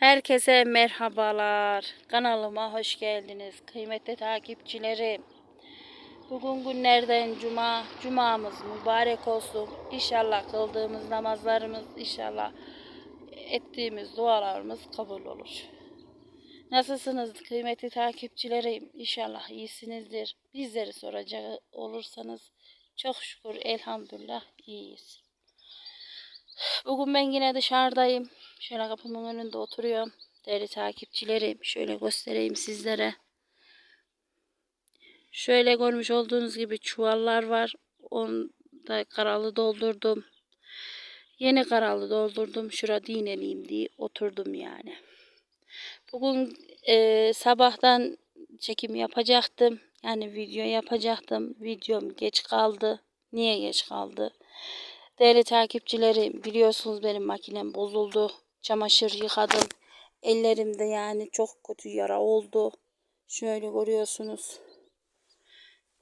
Herkese merhabalar. Kanalıma hoş geldiniz. Kıymetli takipçilerim. Bugün günlerden cuma. Cumamız mübarek olsun. İnşallah kıldığımız namazlarımız, inşallah ettiğimiz dualarımız kabul olur. Nasılsınız kıymetli takipçilerim? İnşallah iyisinizdir. Bizleri soracak olursanız çok şükür elhamdülillah iyiyiz. Bugün ben yine dışarıdayım. Şöyle kapımın önünde oturuyorum. Değerli takipçilerim şöyle göstereyim sizlere. Şöyle görmüş olduğunuz gibi çuvallar var. Onu da karalı doldurdum. Yeni karalı doldurdum. Şura dineleyeyim diye oturdum yani. Bugün e, sabahtan çekim yapacaktım. Yani video yapacaktım. Videom geç kaldı. Niye geç kaldı? Değerli takipçilerim biliyorsunuz benim makinem bozuldu. Çamaşır yıkadım. Ellerimde yani çok kötü yara oldu. Şöyle görüyorsunuz.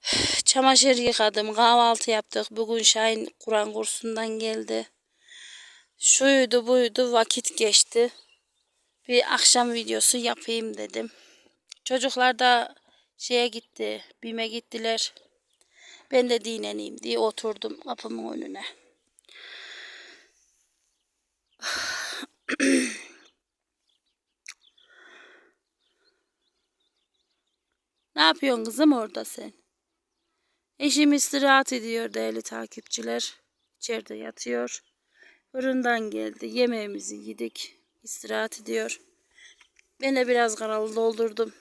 Çamaşır yıkadım. Kahvaltı yaptık. Bugün Şahin Kur'an kursundan geldi. Şuydu buydu vakit geçti. Bir akşam videosu yapayım dedim. Çocuklar da şeye gitti. Bime gittiler. Ben de dinleneyim diye oturdum kapımın önüne. Ne yapıyorsun kızım orada sen? Eşim istirahat ediyor değerli takipçiler. İçeride yatıyor. Fırından geldi. Yemeğimizi yedik. İstirahat ediyor. Ben de biraz karalı doldurdum.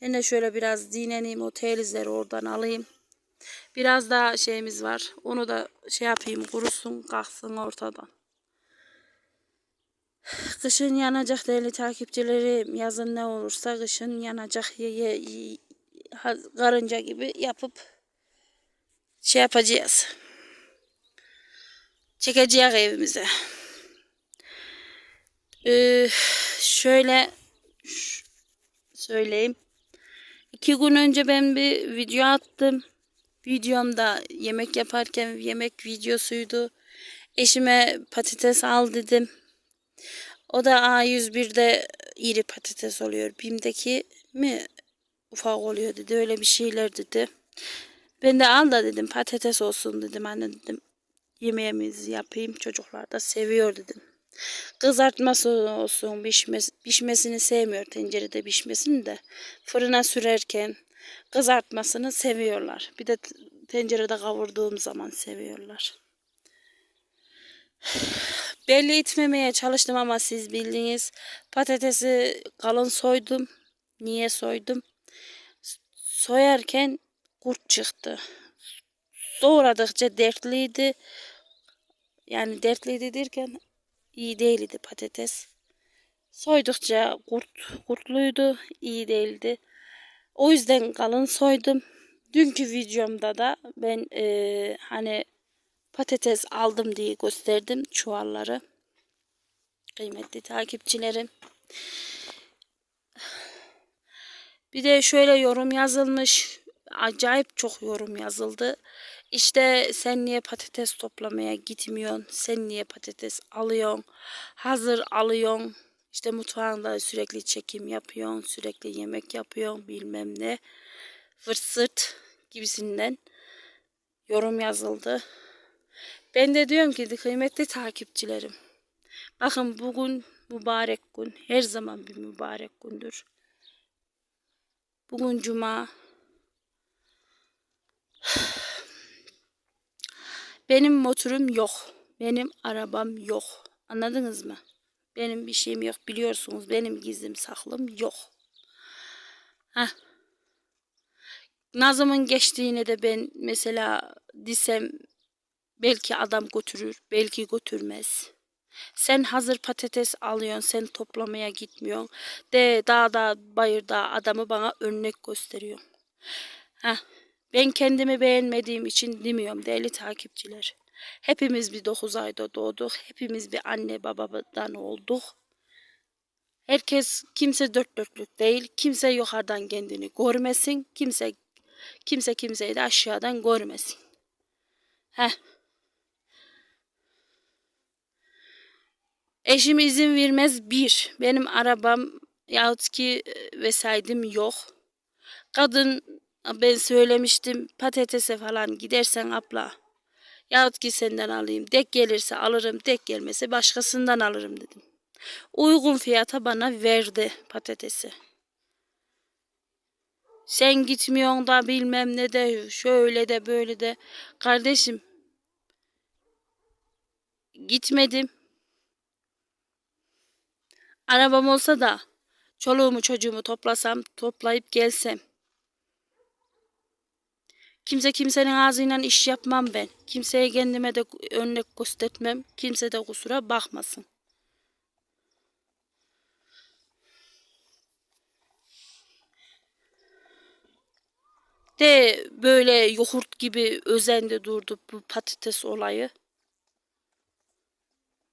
Ben de şöyle biraz dinleneyim. O telizleri oradan alayım. Biraz daha şeyimiz var. Onu da şey yapayım kurusun kalksın ortadan. Kışın yanacak değerli takipçilerim. Yazın ne olursa kışın yanacak. Ye, ye, ye- karınca gibi yapıp şey yapacağız. Çekeceğiz evimize. Ee, şöyle söyleyeyim. İki gün önce ben bir video attım. Videomda yemek yaparken yemek videosuydu. Eşime patates al dedim. O da A101'de iri patates oluyor. BİM'deki mi ufak oluyor dedi. Öyle bir şeyler dedi. Ben de al da dedim patates olsun dedim. Anne dedim yemeğimizi yapayım. Çocuklar da seviyor dedim. Kızartması olsun pişmesi, pişmesini sevmiyor tencerede pişmesini de. Fırına sürerken kızartmasını seviyorlar. Bir de tencerede kavurduğum zaman seviyorlar. Belli etmemeye çalıştım ama siz bildiğiniz patatesi kalın soydum. Niye soydum? Soyarken kurt çıktı. Doğradıkça dertliydi. Yani dertliydi derken iyi değildi patates. Soydukça kurt, kurtluydu, iyi değildi. O yüzden kalın soydum. Dünkü videomda da ben eee, hani patates aldım diye gösterdim çuvalları. Kıymetli takipçilerim. Bir de şöyle yorum yazılmış. Acayip çok yorum yazıldı. İşte sen niye patates toplamaya gitmiyorsun? Sen niye patates alıyorsun? Hazır alıyorsun. İşte mutfağında sürekli çekim yapıyorsun. Sürekli yemek yapıyorsun. Bilmem ne. Fırt sırt gibisinden yorum yazıldı. Ben de diyorum ki kıymetli takipçilerim. Bakın bugün mübarek gün. Her zaman bir mübarek gündür. Bugün cuma. Benim motorum yok. Benim arabam yok. Anladınız mı? Benim bir şeyim yok. Biliyorsunuz benim gizlim saklım yok. Heh. Nazım'ın geçtiğine de ben mesela desem belki adam götürür, belki götürmez. Sen hazır patates alıyorsun, sen toplamaya gitmiyorsun. De dağda, bayırda adamı bana örnek gösteriyor. Heh. Ben kendimi beğenmediğim için demiyorum değerli takipçiler. Hepimiz bir 9 ayda doğduk. Hepimiz bir anne babadan olduk. Herkes kimse dört dörtlük değil. Kimse yukarıdan kendini görmesin. Kimse kimse kimseyi de aşağıdan görmesin. Heh. Eşim izin vermez bir. Benim arabam yahut ki e, vesaydım yok. Kadın ben söylemiştim patatese falan gidersen abla. Yahut ki senden alayım. Dek gelirse alırım. Dek gelmese başkasından alırım dedim. Uygun fiyata bana verdi patatesi. Sen gitmiyorsun da bilmem ne de şöyle de böyle de. Kardeşim gitmedim. Arabam olsa da çoluğumu çocuğumu toplasam toplayıp gelsem. Kimse kimsenin ağzıyla iş yapmam ben. Kimseye kendime de örnek göstermem. Kimse de kusura bakmasın. De böyle yoğurt gibi özende durdu bu patates olayı.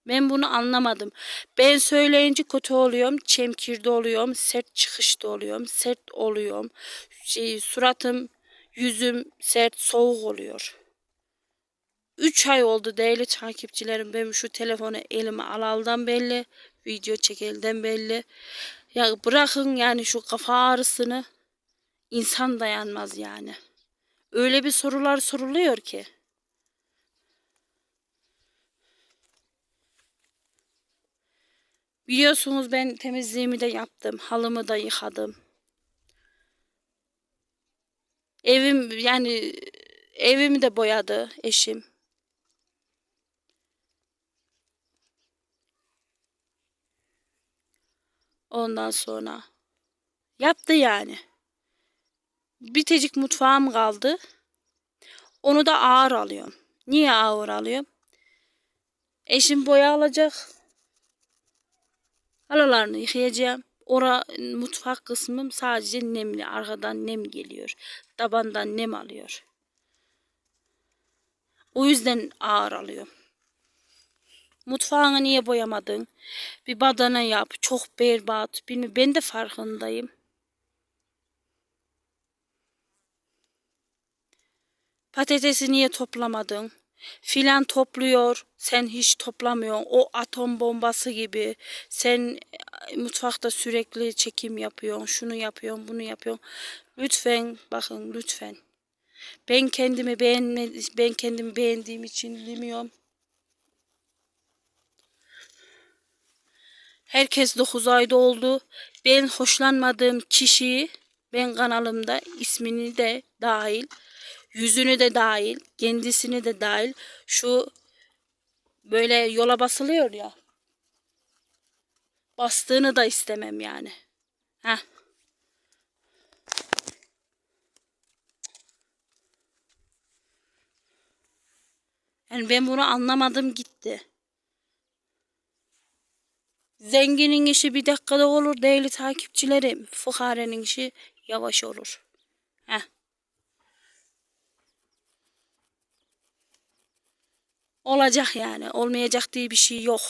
Ben bunu anlamadım. Ben söyleyince kötü oluyorum, çemkirde oluyorum, sert çıkışta oluyorum, sert oluyorum. Şey, suratım, yüzüm sert, soğuk oluyor. 3 ay oldu değerli takipçilerim. Ben şu telefonu elime alaldan belli, video çekelden belli. Ya bırakın yani şu kafa ağrısını insan dayanmaz yani. Öyle bir sorular soruluyor ki. Biliyorsunuz ben temizliğimi de yaptım. Halımı da yıkadım. Evim yani evimi de boyadı eşim. Ondan sonra yaptı yani. Bitecik mutfağım kaldı. Onu da ağır alıyorum. Niye ağır alıyorum? Eşim boya alacak. Halılarını yıkayacağım. Ora mutfak kısmım sadece nemli. Arkadan nem geliyor. Tabandan nem alıyor. O yüzden ağır alıyorum. Mutfağını niye boyamadın? Bir badana yap. Çok berbat. Bilmiyorum. Ben de farkındayım. Patatesi niye toplamadın? Filan topluyor, sen hiç toplamıyorsun. O atom bombası gibi. Sen e, mutfakta sürekli çekim yapıyorsun, şunu yapıyorsun, bunu yapıyorsun. Lütfen bakın lütfen. Ben kendimi beğenme, ben kendimi beğendiğim için demiyorum. Herkes 9 ayda oldu. Ben hoşlanmadığım kişiyi ben kanalımda ismini de dahil yüzünü de dahil, kendisini de dahil şu böyle yola basılıyor ya. Bastığını da istemem yani. Heh. Yani ben bunu anlamadım gitti. Zenginin işi bir dakikada olur değerli takipçilerim. Fukarenin işi yavaş olur. Heh. Olacak yani. Olmayacak diye bir şey yok.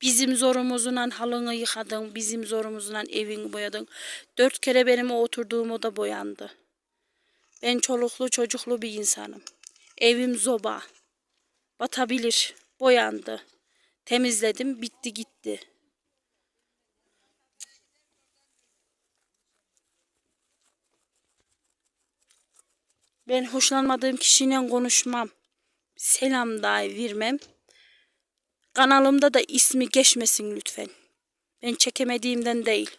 Bizim zorumuzla halını yıkadın. Bizim zorumuzla evini boyadın. Dört kere benim oturduğum oda boyandı. Ben çoluklu çocuklu bir insanım. Evim zoba. Batabilir. Boyandı. Temizledim. Bitti gitti. Ben hoşlanmadığım kişiyle konuşmam selam dahi vermem. Kanalımda da ismi geçmesin lütfen. Ben çekemediğimden değil.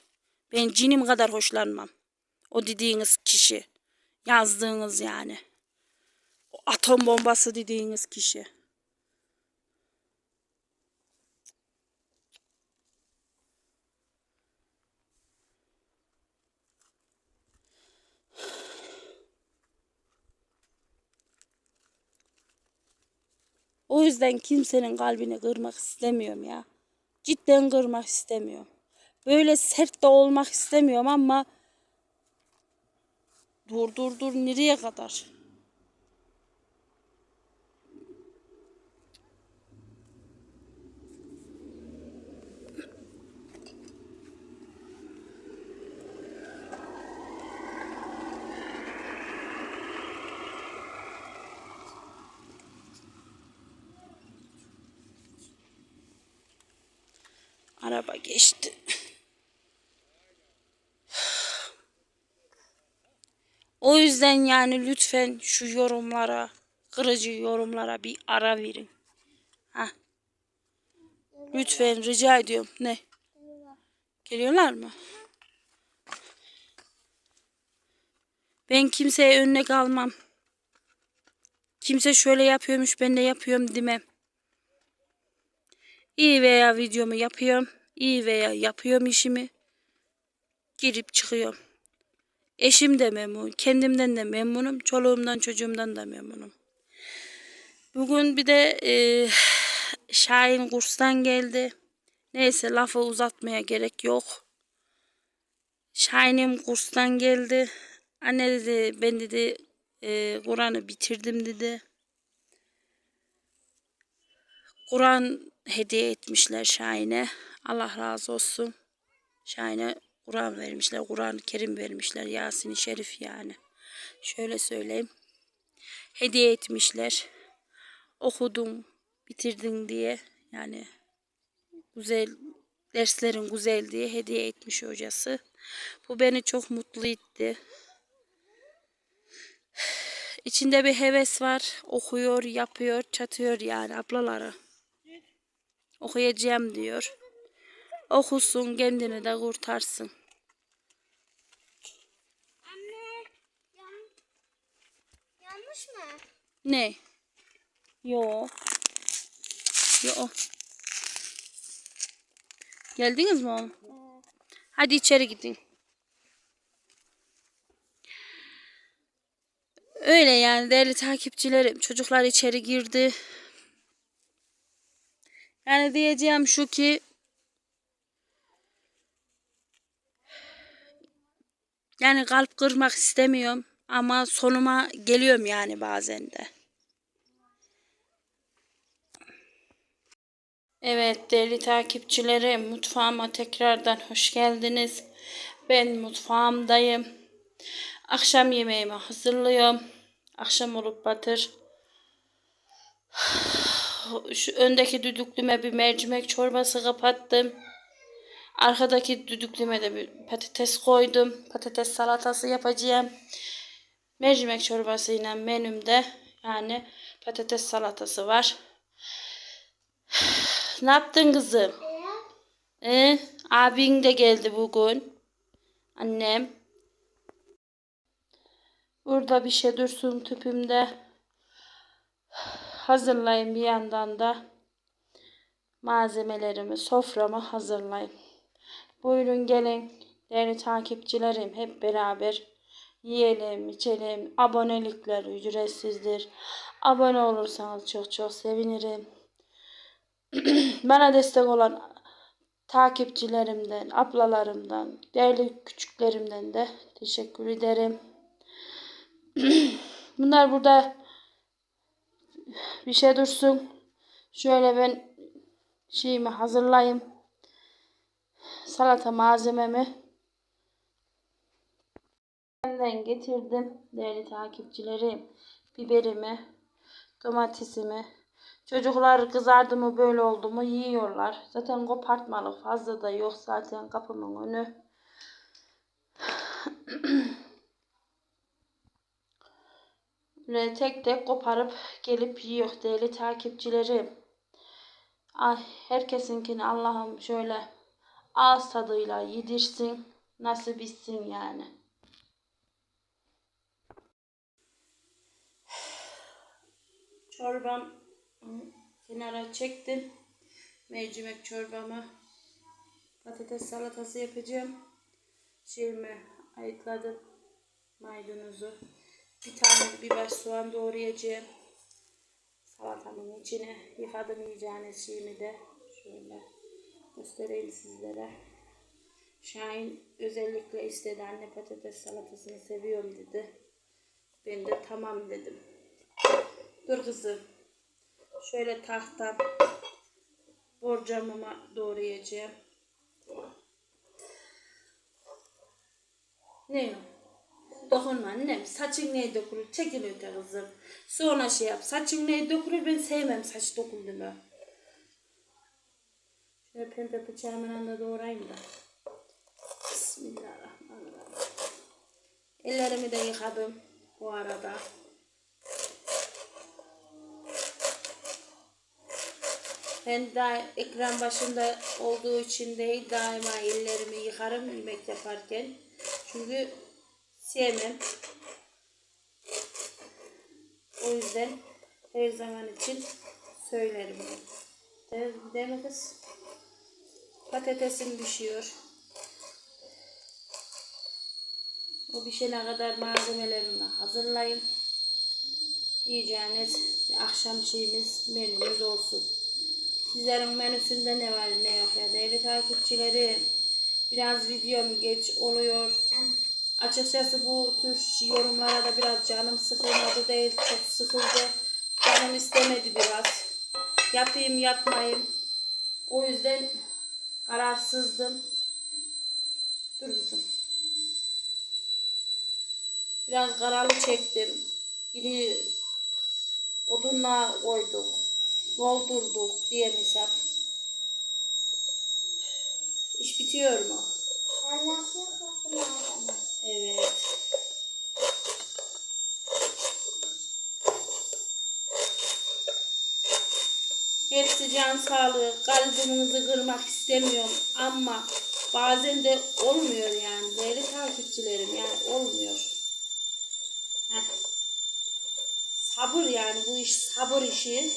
Ben cinim kadar hoşlanmam. O dediğiniz kişi. Yazdığınız yani. O atom bombası dediğiniz kişi. O yüzden kimsenin kalbini kırmak istemiyorum ya. Cidden kırmak istemiyorum. Böyle sert de olmak istemiyorum ama dur dur dur nereye kadar? Araba geçti. O yüzden yani lütfen şu yorumlara, kırıcı yorumlara bir ara verin. Ha. Lütfen rica ediyorum. Ne? Geliyorlar mı? Ben kimseye örnek almam. Kimse şöyle yapıyormuş ben de yapıyorum demem. İyi veya videomu yapıyorum. iyi veya yapıyorum işimi. Girip çıkıyorum. Eşim de memnun. Kendimden de memnunum. Çoluğumdan çocuğumdan da memnunum. Bugün bir de e, Şahin kurstan geldi. Neyse lafı uzatmaya gerek yok. Şahin'im kurstan geldi. Anne dedi ben dedi e, Kur'an'ı bitirdim dedi. Kur'an hediye etmişler Şahin'e. Allah razı olsun. Şahin'e Kur'an vermişler. Kur'an-ı Kerim vermişler. Yasin-i Şerif yani. Şöyle söyleyeyim. Hediye etmişler. Okudum, bitirdin diye. Yani güzel derslerin güzel diye hediye etmiş hocası. Bu beni çok mutlu etti. İçinde bir heves var. Okuyor, yapıyor, çatıyor yani ablaları. Okuyacağım diyor. Okusun, kendini de kurtarsın. Anne, yan, yanlış mı? Ne? Yo. Yo. Geldiniz mi oğlum? Hadi içeri gidin. Öyle yani değerli takipçilerim. Çocuklar içeri girdi. Yani diyeceğim şu ki yani kalp kırmak istemiyorum ama sonuma geliyorum yani bazen de. Evet değerli takipçilerim mutfağıma tekrardan hoş geldiniz. Ben mutfağımdayım. Akşam yemeğimi hazırlıyorum. Akşam olup batır. Şu öndeki düdüklüme bir mercimek çorbası kapattım. Arkadaki düdüklüme de bir patates koydum. Patates salatası yapacağım. Mercimek çorbasıyla menümde yani patates salatası var. Ne yaptın kızım? Ee, abin de geldi bugün. Annem. Burada bir şey dursun tüpümde. Hazırlayayım bir yandan da malzemelerimi, soframı hazırlayayım. Buyurun gelin değerli takipçilerim hep beraber yiyelim, içelim. Abonelikler ücretsizdir. Abone olursanız çok çok sevinirim. Bana destek olan takipçilerimden, ablalarımdan, değerli küçüklerimden de teşekkür ederim. Bunlar burada bir şey dursun. Şöyle ben şeyimi hazırlayayım. Salata malzememi benden getirdim değerli takipçilerim. Biberimi, domatesimi. Çocuklar kızardı mı böyle oldu mu yiyorlar. Zaten kopartmalık fazla da yok zaten kapımın önü. Böyle tek tek koparıp gelip yiyor değerli takipçilerim. Ay herkesinkini Allah'ım şöyle ağız tadıyla yedirsin. Nasip etsin yani. Çorbam kenara çektim. Mercimek çorbamı patates salatası yapacağım. Şeyimi ayıkladım. Maydanozu. Bir tane biber soğan doğrayacağım. Salatamın içine yıkadım yiyeceğiniz şeyimi de şöyle göstereyim sizlere. Şahin özellikle istedi anne patates salatasını seviyorum dedi. Ben de tamam dedim. Dur kızım. Şöyle tahtam borcamıma doğrayacağım. Ne o? Dokunma annem. Saçın neye dökülür? Çekil öte kızım. Sonra şey yap. Saçın neye dökülür? Ben sevmem saç döküldü mü. Şöyle pembe bıçağımla da doğrayayım da. Bismillahirrahmanirrahim. Ellerimi de yıkadım bu arada. Ben de ekran başında olduğu için değil daima ellerimi yıkarım yemek yaparken. Çünkü sevmem. O yüzden her zaman için söylerim. Değil, mi kız? Patatesim pişiyor. O pişene kadar malzemelerini hazırlayayım. Yiyeceğiniz akşam şeyimiz menümüz olsun. Sizlerin menüsünde ne var ne yok ya değerli takipçilerim. Biraz videom geç oluyor. Açıkçası bu tür yorumlara da biraz canım sıkılmadı değil. Çok sıkıldı. Canım istemedi biraz. Yapayım yapmayayım. O yüzden kararsızdım. Dur kızım. Biraz kararlı çektim. Biri odunla koyduk. Doldurduk diye hesap. İş bitiyor mu? Kokmadım? Evet. Hepsi can sağlığı. Kalbinizi kırmak istemiyorum ama bazen de olmuyor yani. Değerli takipçilerim yani olmuyor. Heh. Sabır yani bu iş sabır işi.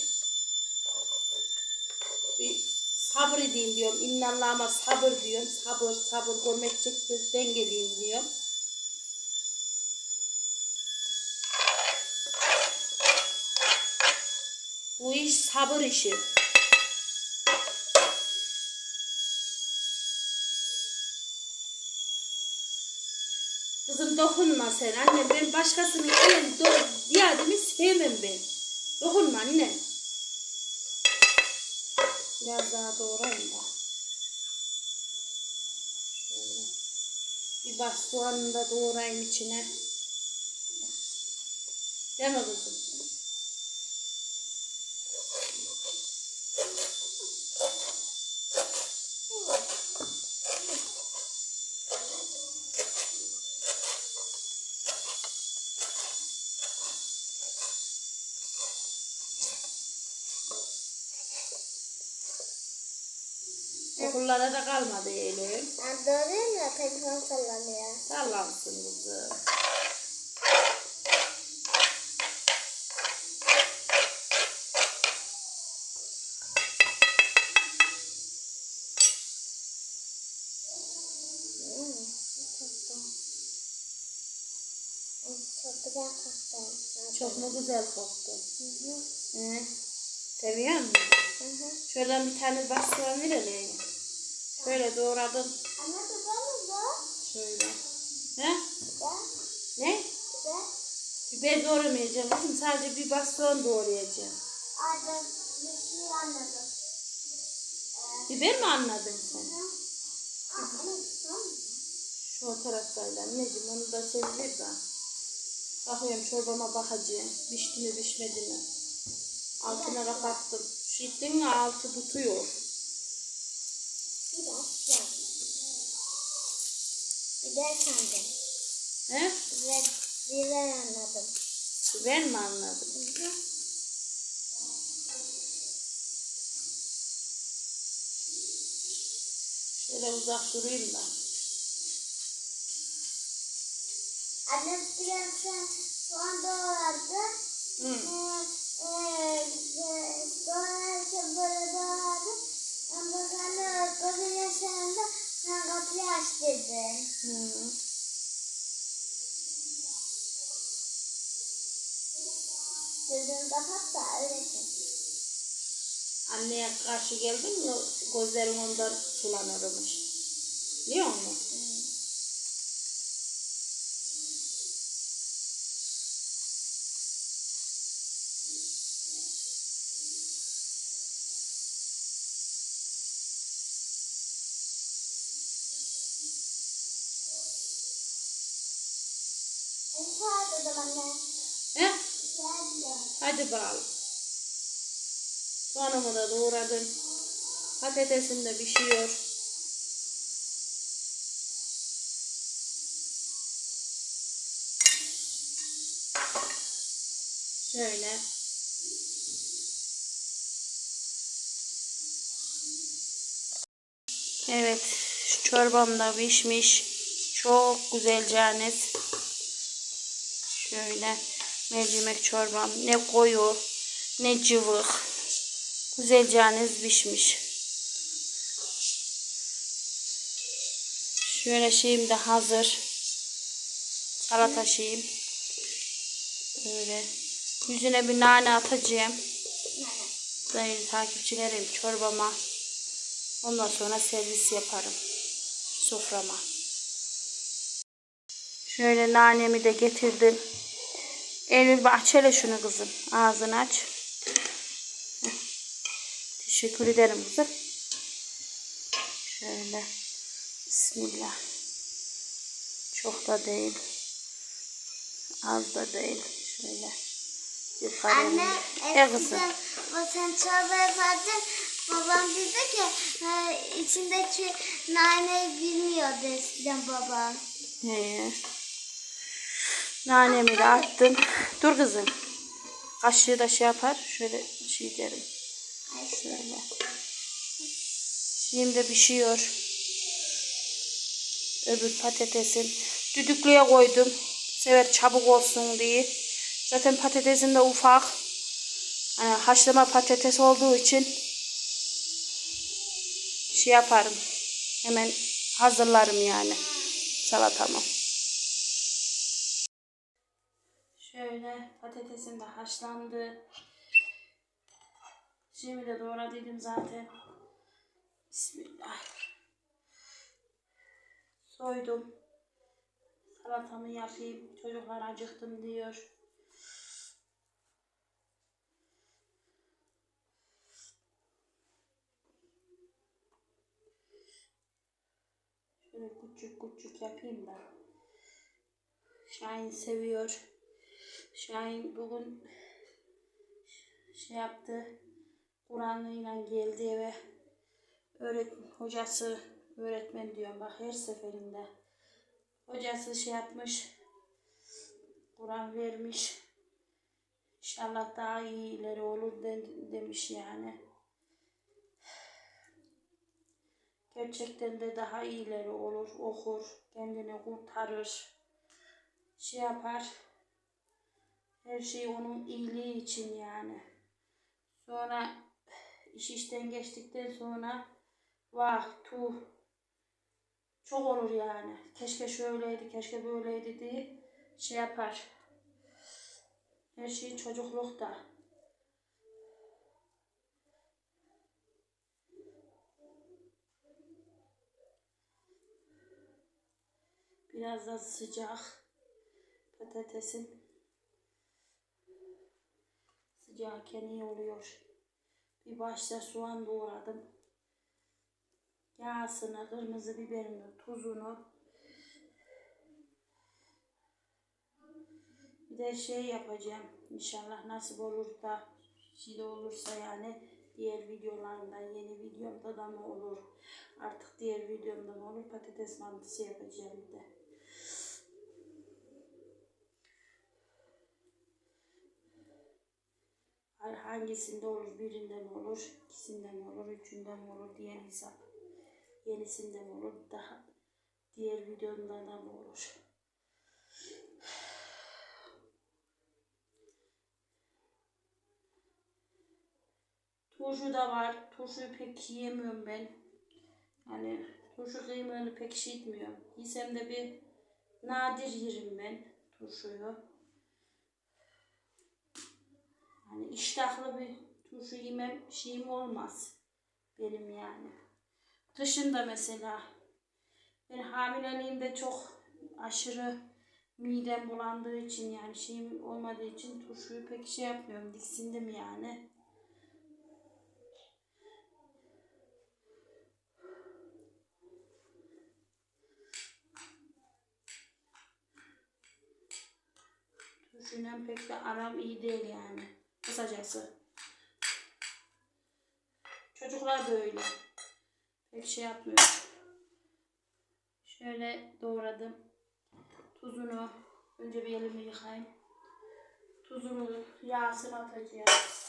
Bir sabır edeyim diyorum. İnnallahıma sabır diyorum. Sabır sabır görmek çıktı dengeliyim diyorum. Bu iş sabır işi. Kızım dokunma sen anne. Ben başkasının elini do diyademi sevmem ben. Dokunma anne. Biraz daha doğrayayım da. Şöyle. Bir baş soğanını da doğrayayım içine. Değil mi kızım? Okullara da kalmadı elim. Ben doğruyum ya telefon sallanıyor. Sallansın kızım. Çok koktu. Çok mu güzel koktu? Hı hı. He. Seviyor musun? Hı hı. Şöyle bir tane baş soğan Şöyle doğradım. Anne güzel mi bu? Şöyle. He? Güzel. Ne? Güzel. Biber doğramayacağım kızım. Sadece bir baş soğan doğrayacağım. Anne bir şey anladım. Biber mi anladın sen? Şu o taraftaydı anneciğim. Onu da ver de. Bakıyorum çorbama bakacağım. Pişti mi pişmedi mi? Altına kapattım. Şittin mi altı tutuyor. Biraz ya. Biber sandım. He? Biber, biber anladım. Biber mi anladın? Hı hı. Şöyle uzak durayım da. Annem biraz sen soğan doğradı. Hı. Ee, e, doğrarken böyle doğradı. Ondan sonra gözün yaşlarında sen kapıyı aç dedin. Hı. Gözünü kapat da öyle çek. Anneye karşı geldin mi gözlerin ondan sulanırmış. Biliyor musun? Ben anne. He? Geldim. Hadi bakalım. Soğanımı da doğradım. Patatesim de pişiyor. Şöyle. Evet, çorbam da pişmiş. Çok güzel canet. Şöyle mercimek çorbam. Ne koyu, ne cıvık. Güzel canet pişmiş. Şöyle şeyim de hazır. Salata şeyim. Böyle. Yüzüne bir nane atacağım. Değerli takipçilerim çorbama. Ondan sonra servis yaparım. Soframa. Şöyle nanemi de getirdim. Eylül hele şunu kızım. Ağzını aç. Teşekkür ederim kızım. Şöyle. Bismillah. Çok da değil. Az da değil. Şöyle. Yukarı. Anne, E kızım. sen çorba yapardın. Babam dedi ki "Ha, içindeki naneyi bilmiyordu eskiden babam. He. Nanemi de attım. Dur kızım. Kaşığı da şey yapar. Şöyle şey derim. Şöyle. Şimdi pişiyor. Öbür patatesim. Düdüklüye koydum. Sever çabuk olsun diye. Zaten patatesim de ufak. Hani haşlama patates olduğu için şey yaparım. Hemen hazırlarım yani salatamı. Şöyle patatesim de haşlandı. Şimdi de doğradıydım zaten. Bismillah. Soydum. Salatamı yapayım. Çocuklar acıktım diyor. Şöyle küçük küçük yapayım da. Şahin seviyor. Şahin bugün şey yaptı. Kur'an'ıyla geldi eve. Öğret hocası öğretmen diyorum bak her seferinde. Hocası şey yapmış. Kur'an vermiş. İnşallah daha iyileri olur de- demiş yani. Gerçekten de daha iyileri olur, okur, kendini kurtarır, şey yapar. Her şey onun iyiliği için yani. Sonra iş işten geçtikten sonra vah tuh çok olur yani. Keşke şöyleydi, keşke böyleydi diye şey yapar. Her şey çocuklukta. Biraz da sıcak patatesin sıcakken iyi oluyor. Bir başta soğan doğradım. Yağsını, kırmızı biberini, tuzunu. Bir de şey yapacağım. İnşallah nasip olur da şey de olursa yani diğer videolarımdan yeni videomda da mı olur? Artık diğer videomda mı olur? Patates mantısı yapacağım bir de. Hangisinde olur? Birinde mi olur? ikisinde mi olur? Üçünde mi olur? Diğer hesap. Yenisinde mi olur? Daha diğer videomda da olur? Turşu da var. Turşuyu pek yiyemiyorum ben. Yani turşu kıymığını pek işitmiyorum. Yesem de bir nadir yerim ben turşuyu. Hani iştahlı bir turşu yemem şeyim olmaz. Benim yani. Dışında mesela ben hamileliğimde çok aşırı midem bulandığı için yani şeyim olmadığı için turşuyu pek şey yapmıyorum. Diksindim yani. Turşuyla pek de aram iyi değil yani. Kısacası. Çocuklar da öyle. Pek şey yapmıyor. Şöyle doğradım. Tuzunu önce bir elimi yıkayayım. Tuzunu yağsını atacağım.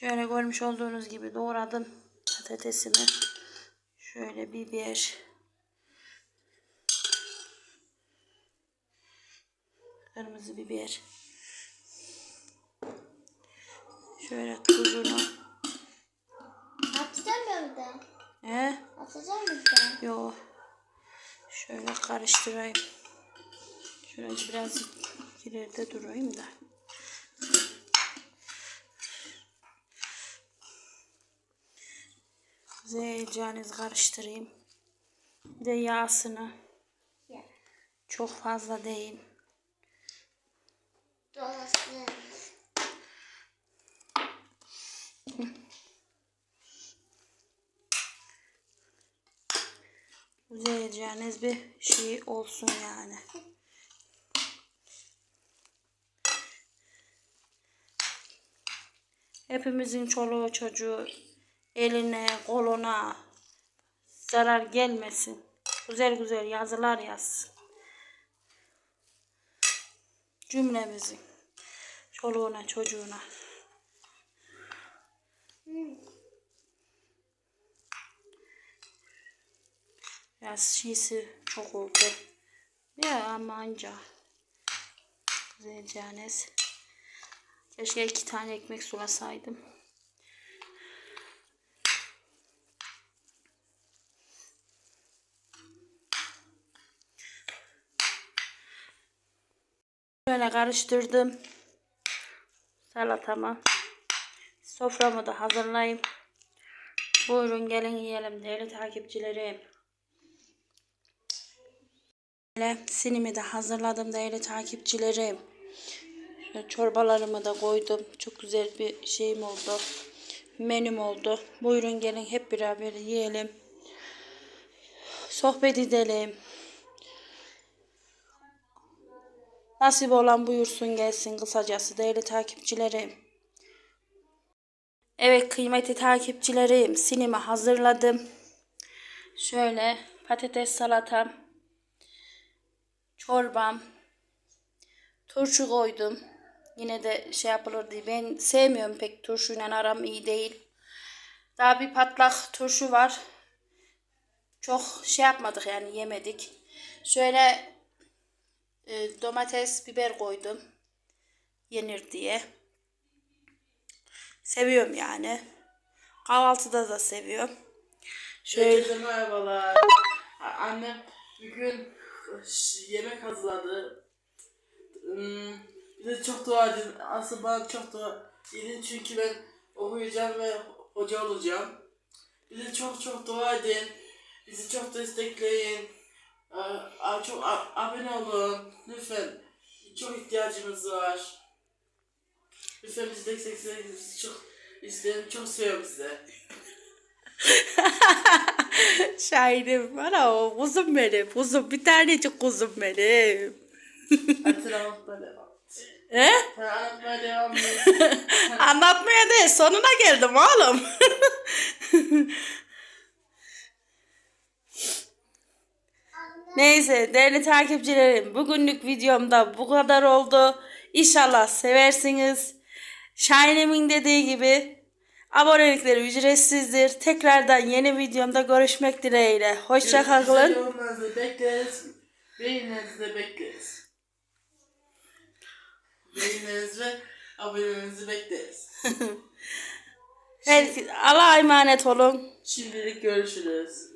Şöyle görmüş olduğunuz gibi doğradım patatesimi. Şöyle biber. Kırmızı biber. Şöyle tuzunu. Atacağım mı bir de? He? Atacağım mı bir de? Yo. Şöyle karıştırayım. Şöyle biraz ileride durayım da. Zeycaniz karıştırayım. Bir de yağsını. Ya. Çok fazla değil. Dolaşsın. Zeycaniz bir şey olsun yani. Hepimizin çoluğu çocuğu eline koluna zarar gelmesin. Güzel güzel yazılar yazsın. Cümlemizin çoluğuna çocuğuna. Biraz şişi çok oldu. Ya ama anca. Güzelceniz. Keşke iki tane ekmek sulasaydım. Böyle karıştırdım. Salatamı. Soframı da hazırlayayım. Buyurun gelin yiyelim değerli takipçilerim. Böyle sinimi de hazırladım değerli takipçilerim. Şöyle çorbalarımı da koydum. Çok güzel bir şeyim oldu. Menüm oldu. Buyurun gelin hep beraber yiyelim. Sohbet edelim. Nasip olan buyursun gelsin kısacası değerli takipçilerim. Evet kıymetli takipçilerim sinimi hazırladım. Şöyle patates salatam, çorbam, turşu koydum. Yine de şey yapılır diye. Ben sevmiyorum pek turşuyla aram iyi değil. Daha bir patlak turşu var. Çok şey yapmadık yani yemedik. Şöyle e, domates, biber koydum. Yenir diye. Seviyorum yani. Kahvaltıda da seviyorum. Şöyle Herkese merhabalar. Annem bugün ş- yemek hazırladı. Hmm, Bir de çok dua edin. Aslında bana çok dua edin çünkü ben okuyacağım ve hoca olacağım. Bir de çok çok dua edin. Bizi çok destekleyin. Çok abone olun. Lütfen. Çok ihtiyacımız var. Lütfen bizi destekleyin. Bizi çok isterim. Çok seviyorum sizi. Şahidim bana o kuzum benim. Kuzum bir tanecik kuzum benim. Anlatmaya devam. He? Anlatmaya devam. Anlatmaya değil sonuna geldim oğlum. Neyse değerli takipçilerim bugünlük videomda bu kadar oldu. İnşallah seversiniz. Şahinemin dediği gibi abonelikleri ücretsizdir. Tekrardan yeni videomda görüşmek dileğiyle. Hoşça kalın. Yorumlarınızı bekleriz. Beğenilerinizi bekleriz. Beğenilerinizi ve abonelerinizi bekleriz. Herkes Allah'a emanet olun. Şimdilik görüşürüz.